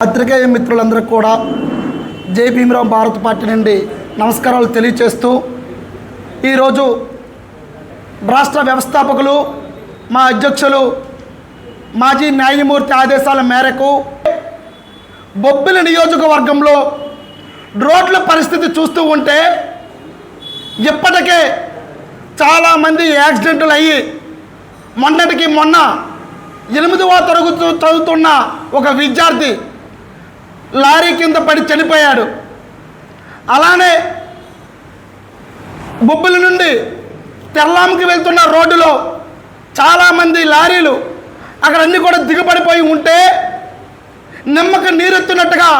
పత్రికేయ మిత్రులందరూ కూడా జై భీమరావు భారత్ పార్టీ నుండి నమస్కారాలు తెలియచేస్తూ ఈరోజు రాష్ట్ర వ్యవస్థాపకులు మా అధ్యక్షులు మాజీ న్యాయమూర్తి ఆదేశాల మేరకు బొబ్బిలి నియోజకవర్గంలో రోడ్ల పరిస్థితి చూస్తూ ఉంటే ఇప్పటికే చాలామంది యాక్సిడెంట్లు అయ్యి మొన్నటికి మొన్న ఎనిమిదవ తరగతి చదువుతున్న ఒక విద్యార్థి లారీ కింద పడి చనిపోయాడు. అలానే బొబ్బుల నుండి తెల్లాంకి వెళ్తున్న రోడ్డులో చాలామంది లారీలు అక్కడ అన్నీ కూడా దిగబడిపోయి ఉంటే నిమ్మక నీరెత్తున్నట్టుగా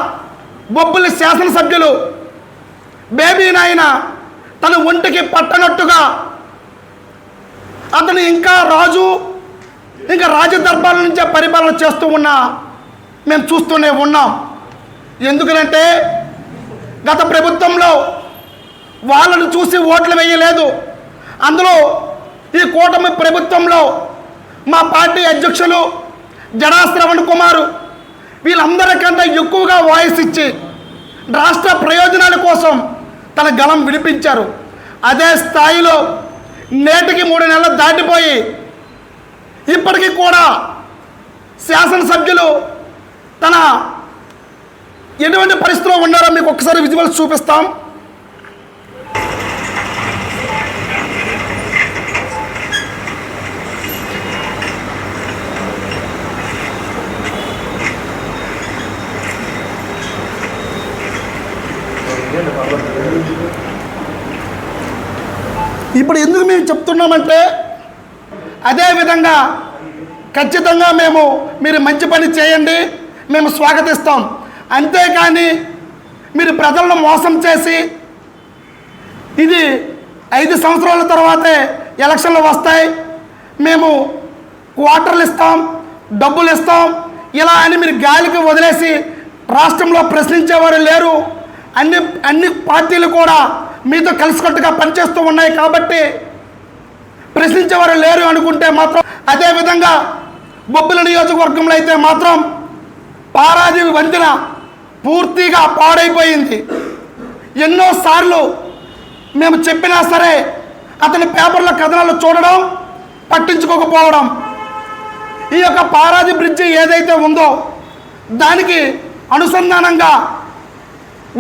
బొబ్బుల శాసనసభ్యులు బేబీ నాయన తన ఒంటికి పట్టనట్టుగా అతను ఇంకా రాజు ఇంకా రాజదర్బాల నుంచే పరిపాలన చేస్తూ ఉన్నా. మేము చూస్తూనే ఉన్నాం. ఎందుకనంటే గత ప్రభుత్వంలో వాళ్ళను చూసి ఓట్లు వేయలేదు. అందులో ఈ కూటమి ప్రభుత్వంలో మా పార్టీ అధ్యక్షులు జడా శ్రవణ్ కుమారు వీళ్ళందరికంటే ఎక్కువగా వాయిస్ ఇచ్చి రాష్ట్ర ప్రయోజనాల కోసం తన గలం విడిపించారు. అదే స్థాయిలో నేటికి మూడు నెలలు దాటిపోయి ఇప్పటికీ కూడా శాసనసభ్యులు తన ఎటువంటి పరిస్థితిలో ఉన్నారో మీకు ఒకసారి విజువల్స్ చూపిస్తాం. ఇప్పుడు ఎందుకు మేము చెప్తున్నామంటే అదేవిధంగా ఖచ్చితంగా మేము మీరు మంచి పని చేయండి మేము స్వాగతిస్తాం. అంతేకాని మీరు ప్రజలను మోసం చేసి ఇది ఐదు సంవత్సరాల తర్వాతే ఎలక్షన్లు వస్తాయి. మేము క్వార్టర్లు ఇస్తాం డబ్బులు ఇస్తాం. ఇలా అని మీరు గాలికి వదిలేసి రాష్ట్రంలో ప్రశ్నించేవారు లేరు. అన్ని అన్ని పార్టీలు కూడా మీతో కలిసికట్టుగా పనిచేస్తూ ఉన్నాయి కాబట్టి ప్రశ్నించేవారు లేరు అనుకుంటే మాత్రం అదేవిధంగా బొబ్బిల నియోజకవర్గంలో అయితే మాత్రం పారాది వంతెన పూర్తిగా పాడైపోయింది. ఎన్నోసార్లు మేము చెప్పినా సరే అతని పేపర్ల కథనాలు చూడడం పట్టించుకోకపోవడం. ఈ యొక్క పారాది బ్రిడ్జి ఏదైతే ఉందో దానికి అనుసంధానంగా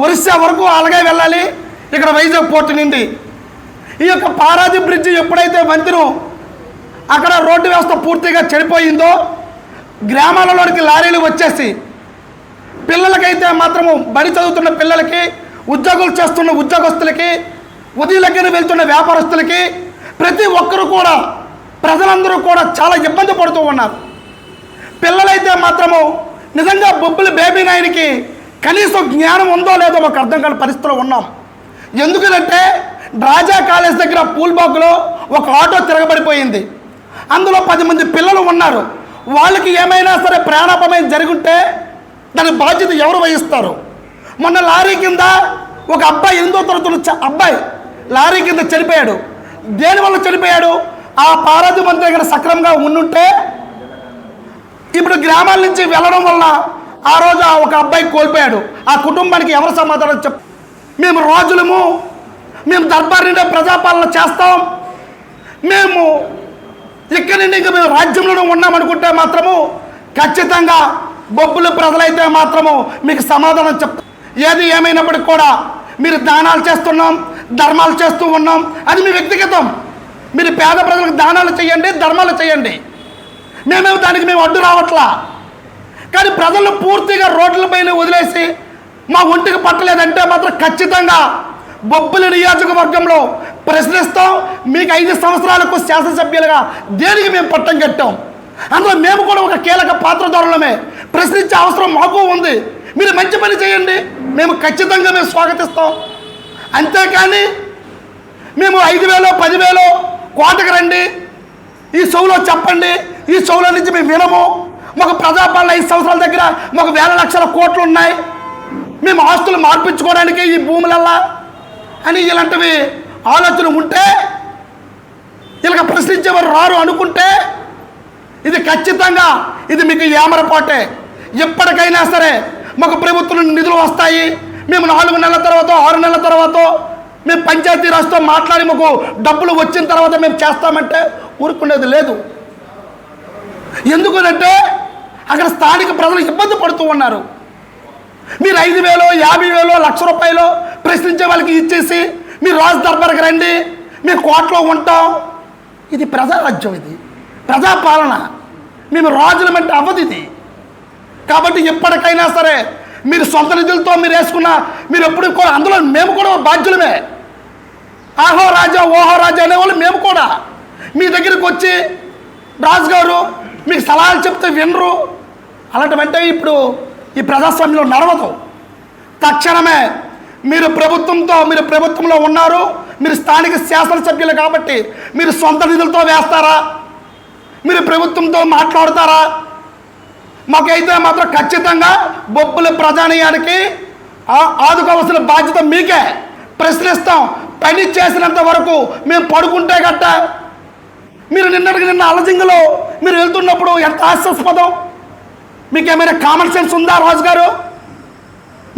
ఒరిస్సా వరకు అలాగే వెళ్ళాలి. ఇక్కడ వైజాగ్ పోర్టు నుండి. ఈ యొక్క పారాది బ్రిడ్జి ఎప్పుడైతే వంతెన అక్కడ రోడ్డు వ్యవస్థ పూర్తిగా చెడిపోయిందో గ్రామాలలోనికి లారీలు వచ్చేసి పిల్లలకైతే మాత్రము బడి చదువుతున్న పిల్లలకి ఉద్యోగులు చేస్తున్న ఉద్యోగస్తులకి ఉదయలకి వెళ్తున్న వ్యాపారస్తులకి ప్రతి ఒక్కరు కూడా ప్రజలందరూ కూడా చాలా ఇబ్బంది పడుతూ ఉన్నారు. పిల్లలైతే మాత్రము నిజంగా బొబ్బులు బేబీ నాయనికి కనీసం జ్ఞానం ఉందో లేదో మాకు అర్థం కాని పరిస్థితిలో ఉన్నాం. ఎందుకంటే రాజా కాలేజ్ దగ్గర పూల్బాగ్లో ఒక ఆటో తిరగబడిపోయింది. అందులో పది మంది పిల్లలు ఉన్నారు. వాళ్ళకి ఏమైనా సరే ప్రాణాపమైన జరుగుంటే దాని బాధ్యత ఎవరు వహిస్తారు? మొన్న లారీ కింద ఒక అబ్బాయి ఎనిమిదో తరగతులు అబ్బాయి లారీ కింద చనిపోయాడు. దేనివల్ల చనిపోయాడు? ఆ పారాది మంత్రి దగ్గర సక్రమంగా ఉండుంటే ఇప్పుడు గ్రామాల నుంచి వెళ్ళడం వల్ల ఆ రోజు ఆ ఒక అబ్బాయి కోల్పోయాడు. ఆ కుటుంబానికి ఎవరు సమాధానం చెప్ మేము రాజులము. మేము దర్బార్ నుండి ప్రజాపాలన చేస్తాం. మేము ఇక్కడి నుండి ఇంకా మేము రాజ్యంలోనే ఉన్నామనుకుంటే మాత్రము ఖచ్చితంగా బొబ్బులు ప్రజలైతే మాత్రము మీకు సమాధానం చెప్తా ఏది ఏమైనప్పటికి కూడా మీరు దానాలు చేస్తున్నాం ధర్మాలు చేస్తూ ఉన్నాం అది మీ వ్యక్తిగతం. మీరు పేద ప్రజలకు దానాలు చేయండి ధర్మాలు చేయండి. మేమేమి దానికి మేము అడ్డు రావట్లా? కానీ ప్రజలు పూర్తిగా రోడ్లపైన వదిలేసి మా ఒంటికి పట్టలేదంటే మాత్రం ఖచ్చితంగా బొబ్బులి నియోజకవర్గంలో ప్రశ్నిస్తాం మీకు ఐదు సంవత్సరాలకు శాసనసభ్యులుగా దేనికి మేము పట్టం కట్టాం? అందులో మేము కూడా ఒక కీలక పాత్రధారులమే. ప్రశ్నించే అవసరం మాకు ఉంది. మీరు మంచి పని చేయండి. మేము ఖచ్చితంగా మేము స్వాగతిస్తాం. అంతేకాని మేము ఐదు వేలో పదివేలో కోటకు రండి. ఈ చెవులో చెప్పండి. ఈ చెవుల నుంచి మేము వినము. మాకు ప్రజాపాలన ఐదు సంవత్సరాల దగ్గర మాకు వేల లక్షల కోట్లు ఉన్నాయి. మేము ఆస్తులు మార్పించుకోవడానికి ఈ భూములల్లా అని ఇలాంటివి ఆలోచన ఉంటే ఇలా ప్రశ్నించేవారు రారు అనుకుంటే ఇది ఖచ్చితంగా ఇది మీకు ఏమరపాటే. ఎప్పటికైనా సరే మాకు ప్రభుత్వం నిధులు వస్తాయి. మేము నాలుగు నెలల తర్వాత ఆరు నెలల తర్వాత మేము పంచాయతీ రాష్ట్రం మాట్లాడి మాకు డబ్బులు వచ్చిన తర్వాత మేము చేస్తామంటే ఊరుకునేది లేదు. ఎందుకనంటే అక్కడ స్థానిక ప్రజలు ఇబ్బంది పడుతూ ఉన్నారు. మీరు ఐదు వేలు యాభై వేలో లక్ష రూపాయలు ప్రశ్నించే వాళ్ళకి ఇచ్చేసి మీరు రాజు దర్బార్కి రండి మేము కోట్లో ఉంటాం. ఇది ప్రజారాజ్యం ఇది. ప్రజాపాలన. మేము రాజులమంటే అవ్వదు ఇది. కాబట్టి ఎప్పటికైనా సరే మీరు సొంత నిధులతో మీరు వేసుకున్న మీరు ఎప్పుడు కూడా అందులో మేము కూడా బాధ్యులమే. ఆహో రాజా ఓహో రాజా అనేవాళ్ళు మేము కూడా. మీ దగ్గరికి వచ్చి రాజుగారు మీకు సలహాలు చెప్తే వినరు. అలాంటివంటే ఇప్పుడు ఈ ప్రజాస్వామ్యంలో నడవదు. తక్షణమే మీరు ప్రభుత్వంతో మీరు ప్రభుత్వంలో ఉన్నారు. మీరు స్థానిక శాసనసభ్యులు కాబట్టి మీరు సొంత నిధులతో వేస్తారా? మీరు ప్రభుత్వంతో మాట్లాడతారా? మాకైతే మాత్రం ఖచ్చితంగా బొబ్బుల ప్రజానీయానికి ఆదుకోవాల్సిన బాధ్యత మీకే. ప్రశ్నిస్తాం. పని చేసినంత వరకు మేము పడుకుంటే గట్ట. మీరు నిన్నటికి నిన్న అలజింగలో మీరు వెళ్తున్నప్పుడు ఎంత హాస్యాస్పదం? మీకేమైనా కామన్ సెన్స్ ఉందా రాజు గారు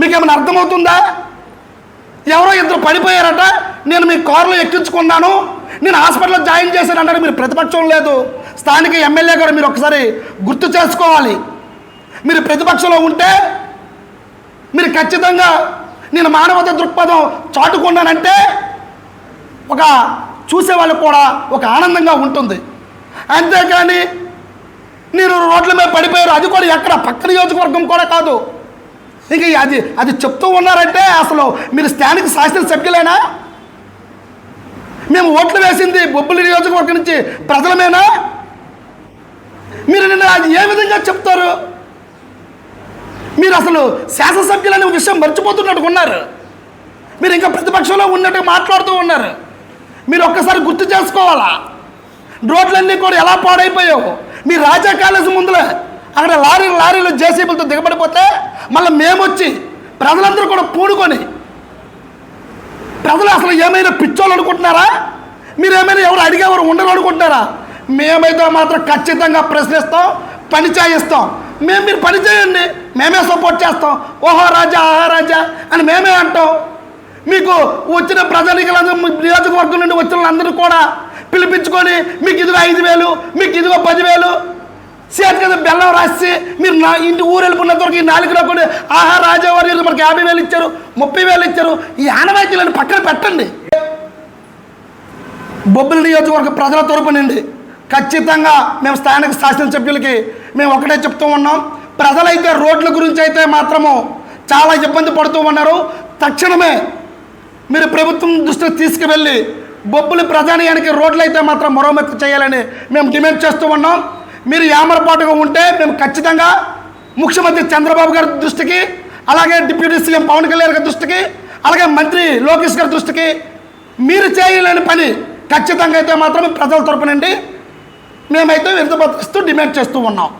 మీకేమైనా అర్థమవుతుందా? ఎవరో ఇద్దరు పడిపోయారట. నేను మీ కారులో ఎక్కించుకున్నాను. నేను హాస్పిటల్లో జాయిన్ చేశానంటే మీరు ప్రతిపక్షం లేదు. స్థానిక ఎమ్మెల్యే గారు మీరు ఒకసారి గుర్తు చేసుకోవాలి. మీరు ప్రతిపక్షంలో ఉంటే మీరు ఖచ్చితంగా నేను మానవత దృక్పథం చాటుకున్నానంటే ఒక చూసేవాళ్ళకు కూడా ఒక ఆనందంగా ఉంటుంది. అంతేకాని మీరు రోడ్ల మీద పడిపోయారు అది కూడా ఎక్కడ? పక్క నియోజకవర్గం కూడా కాదు. ఇంక అది అది చెప్తూ ఉన్నారంటే అసలు మీరు స్థానిక శాసనసభ్యులేనా మేము ఓట్లు వేసింది బొబ్బులి నియోజకవర్గం నుంచి ప్రజలమేనా? మీరు నిన్న అది ఏ విధంగా చెప్తారు? మీరు అసలు శాసనసభ్యులనే విషయం మర్చిపోతున్నట్టు ఉన్నారు. మీరు ఇంకా ప్రతిపక్షంలో ఉన్నట్టు మాట్లాడుతూ ఉన్నారు. మీరు ఒక్కసారి గుర్తు చేసుకోవాలా? రోడ్లన్నీ కూడా ఎలా పాడైపోయావు? మీ రాజా కాలేజీ ముందులో అక్కడ లారీలు లారీలు జేసీబీలతో దిగబడిపోతే మళ్ళీ మేమొచ్చి ప్రజలందరూ కూడా పూడుకొని ప్రజలు అసలు ఏమైనా పిచ్చోళ్ళు అనుకుంటున్నారా? మీరు ఏమైనా ఎవరు అడిగేవారు ఉండరు అనుకుంటున్నారా? మేమైతే మాత్రం ఖచ్చితంగా ప్రశ్నిస్తాం పని చేయిస్తాం. మేము మీరు పని చేయండి మేమే సపోర్ట్ చేస్తాం. ఓహో రాజా ఆహా రాజా అని మేమే అంటాం. మీకు వచ్చిన ప్రజానికలందరూ నియోజకవర్గం నుండి వచ్చిన వాళ్ళందరూ కూడా పిలిపించుకొని మీకు ఇదిగో ఐదు వేలు మీకు ఇదిగో పదివేలు చేతి కదా బెల్లం రాసి మీరు నా ఇంటి ఊరు వెళ్ళిపోయినంత వరకు ఈ నాలుగులో కూడా ఆహా రాజావారి మనకి యాభై వేలు ఇచ్చారు ముప్పై వేలు ఇచ్చారు. ఈ ఆనవాయితీలను పక్కన పెట్టండి. బొబ్బిలి నియోజకవర్గ ప్రజల తరపునండి ఖచ్చితంగా మేము స్థానిక శాసనసభ్యులకి మేము ఒకటే చెప్తూ ఉన్నాం. ప్రజలైతే రోడ్ల గురించి అయితే మాత్రము చాలా ఇబ్బంది పడుతూ ఉన్నారు. తక్షణమే మీరు ప్రభుత్వం దృష్టికి తీసుకువెళ్ళి బొబ్బులు ప్రజానీయానికి రోడ్లు అయితే మాత్రం మరోమెత్తు చేయాలని మేము డిమాండ్ చేస్తూ ఉన్నాం. మీరు యామరపాటుగా ఉంటే మేము ఖచ్చితంగా ముఖ్యమంత్రి చంద్రబాబు గారి దృష్టికి అలాగే డిప్యూటీ సీఎం పవన్ కళ్యాణ్ గారి దృష్టికి అలాగే మంత్రి లోకేష్ గారి దృష్టికి మీరు చేయలేని పని ఖచ్చితంగా అయితే మాత్రం ప్రజల తరపు నుండి మేమైతే విరుద్ధపత్రిస్తూ డిమాండ్ చేస్తూ ఉన్నాం.